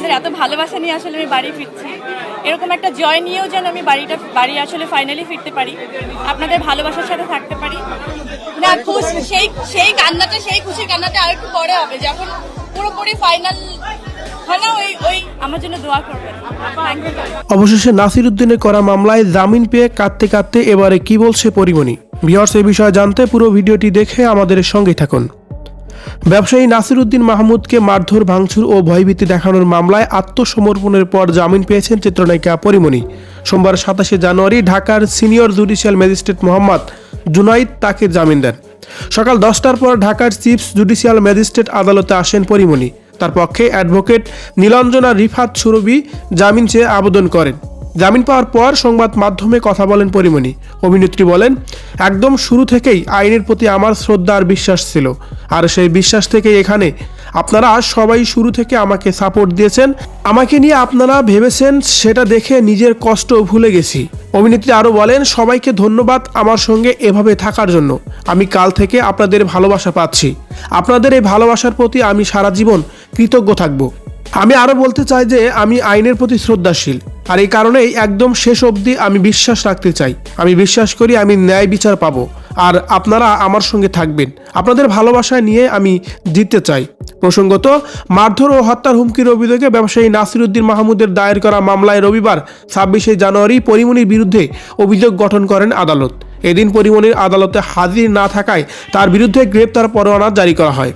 আপনাদের এত ভালোবাসা নিয়ে আসলে আমি বাড়ি ফিরছি। এরকম একটা জয় নিয়েও যেন আমি বাড়িটা, বাড়ি আসলে ফাইনালি ফিরতে পারি। আপনাদের ভালোবাসার সাথে থাকতে পারি। না, খুশি, সেই সেই কান্নাটা, সেই খুশির কান্নাটা আর একটু পরে হবে। যখন পুরোপুরি ফাইনাল ইউ অবশেষে নাসির উদ্দিনের করা মামলায় জামিন পেয়ে কাঁদতে কাঁদতে এবারে কি বলছে পরিমণি? ভিওর্স এ বিষয়ে জানতে পুরো ভিডিওটি দেখে আমাদের সঙ্গেই থাকুন। ব্যবসায়ী নাসির উদ্দিন মাহমুদকে মারধর, ভাঙচুর ও ভয়ভীতি দেখানোর মামলায় আত্মসমর্পণের পর জামিন পেয়েছেন চিত্রনায়িকা পরিমণি। সোমবার সাতাশে জানুয়ারি ঢাকার senior judicial magistrate Mohammad Junaid তাকে জামিন দেন। সকাল দশটার পর ঢাকার চিফ জুডিশিয়াল ম্যাজিস্ট্রেট আদালতে আসেন পরিমণি। তার পক্ষে অ্যাডভোকেট নীলাঞ্জনা রিফাত সুরবি জামিন চেয়ে আবেদন করেন। জামিন পাওয়ার পর সংবাদ মাধ্যমে কথা বলেন পরিমণি। অভিনেত্রী বলেন, একদম শুরু থেকেই আইনের প্রতি আমার শ্রদ্ধা আর বিশ্বাস ছিল। আর সেই বিশ্বাস থেকেই এখানে আপনারা সবাই শুরু থেকে আমাকে সাপোর্ট দিয়েছেন। আমাকে নিয়ে আপনারা ভেবেছেন সেটা দেখে নিজের কষ্ট ভুলে গেছি। অভিনেত্রী আরও বলেন, সবাইকে ধন্যবাদ আমার সঙ্গে এভাবে থাকার জন্য। আমি কাল থেকে আপনাদের ভালোবাসা পাচ্ছি। আপনাদের এই ভালোবাসার প্রতি আমি সারা জীবন কৃতজ্ঞ থাকব। আমি আরও বলতে চাই যে, আমি আইনের প্রতি শ্রদ্ধাশীল। আর এই কারণেই একদম শেষ অবধি আমি বিশ্বাস রাখতে চাই। আমি বিশ্বাস করি আমি ন্যায় বিচার পাবো। আর আপনারা আমার সঙ্গে থাকবেন। আপনাদের ভালোবাসা নিয়ে আমি জিততে চাই। প্রসঙ্গত, মারধর ও হত্যার হুমকির অভিযোগে ব্যবসায়ী নাসিরুদ্দিন মাহমুদের দায়ের করা মামলায় রবিবার ছাব্বিশে জানুয়ারি পরিমণির বিরুদ্ধে অভিযোগ গঠন করেন আদালত। এদিন পরিমণির আদালতে হাজির না থাকায় তার বিরুদ্ধে গ্রেপ্তার পরোয়ানা জারি করা হয়।